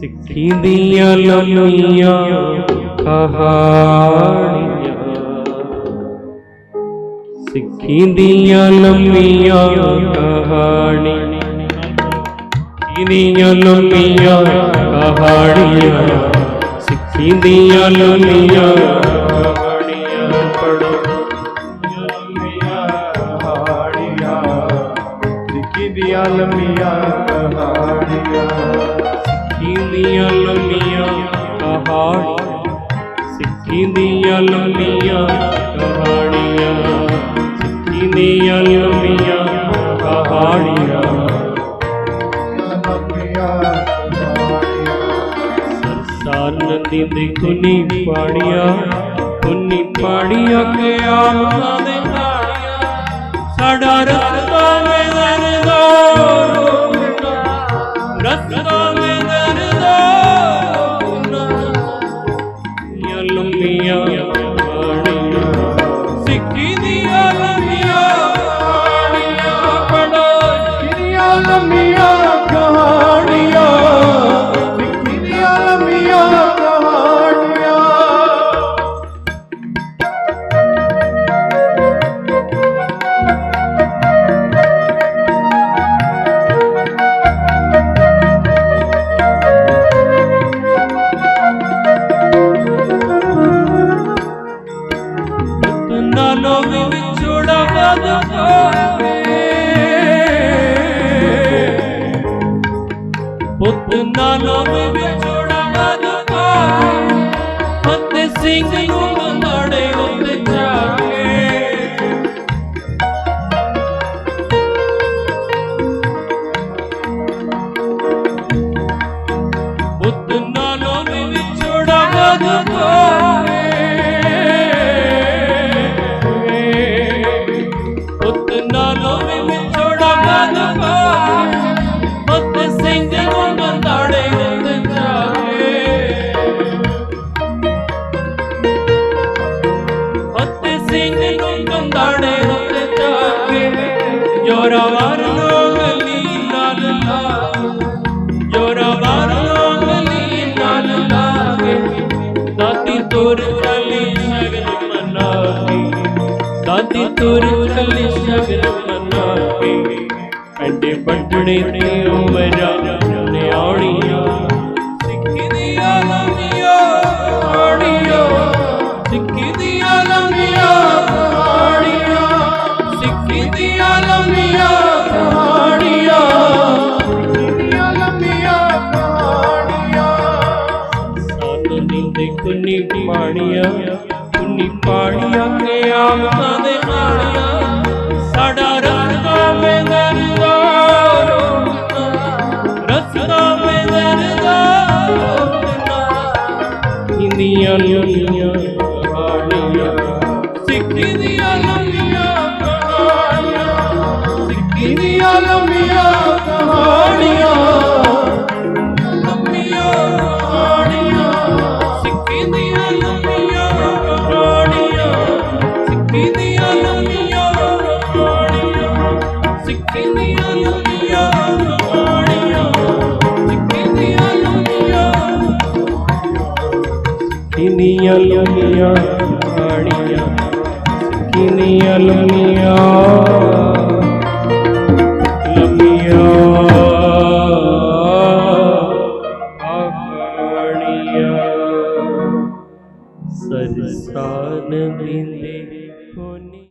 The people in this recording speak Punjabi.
ਸਿੱਖੀ ਦੀਆਂ ਲੰਮੀਆਂ ਕਹਾਣੀਆਂ। ਸਿੱਖੀ ਦੀਆਂ ਲੰਮੀਆਂ ਕਹਾਣੀਆਂ। ਦੀਆਂ ਲੰਮੀਆਂ ਕਹਾਣੀਆਂ। ਸਿੱਖੀ ਦੀਆਂ ਲੰਮੀਆਂ ਕਹਾਣੀਆਂ। ਪੜੋ ਲੰਮੀਆਂ ਕਹਾਣੀਆਂ ਸਿੱਖੀ ਦੀਆਂ ਲੰਮੀਆਂ ਕਹਾਣੀਆਂ। ਦੀਆਂ ਲੰਮੀਆਂ ਕਹਾਣੀਆਂ ਸਿੱਖੀ ਦੀਆਂ ਲੰਮੀਆਂ ਕਹਾਣੀਆਂ, ਸਿੱਖੀ ਦੀਆਂ ਲੰਮੀਆਂ ਕਹਾਣੀਆਂ। ਲੰਮੀਆਂ ਨਦੀ ਦੇ ਕੁਨੀ ਪਾੜੀਆਂ ਕੁਨੀ ਪਾੜੀਆਂ ਕੇ ਆਮਾ ਦੇ ਨਾਲੀਆਂ ਸਾਡਾ ਰਸਤਾ ਪੁੱਤ ਨਾਲੋਂ ਵੀ ਵਿਛੋੜਾ ਵੱਧ ਹੋਵੇ ਫਤਿਹ ਸਿੰਘ ਤੁਰ ਸ਼ਗਨ ਮਨਾ ਦਾਦੀ ਤੁਰ ਚਲੀ ਸ਼ਗਨ ਮਨਾ ਐਡੇ ਵੱਡਣੇ ਤੇ ਉਮਰਾਂ ਨਿਆਣੀ ਕੁੰਨੀ ਪਾਣੀਆਂ ਆਮਤਾਂ ਦੇ ਨਾਲੀਆਂ ਸਾਡਾ ਰਸਤਾ ਵੇ ਦਰਦਾ ਰਸਤਾ ਵੇ ਦਰਦਾ ਇੰਨੀਆਂ ਨੀਆਂ ਕਹਾਣੀਆਂ ਸਿੱਖੀ ਕਿੰਨੀਆਂ ਲੰਮੀਆਂ ਕਹਾਣੀਆਂ ਕਿੰਨੀਆਂ ਲੰਮੀਆਂ ਲੰਮੀਆਂ ਕਹਾਣੀਆਂ। ਸਰਸਾਨ ਬਿੰਦੇ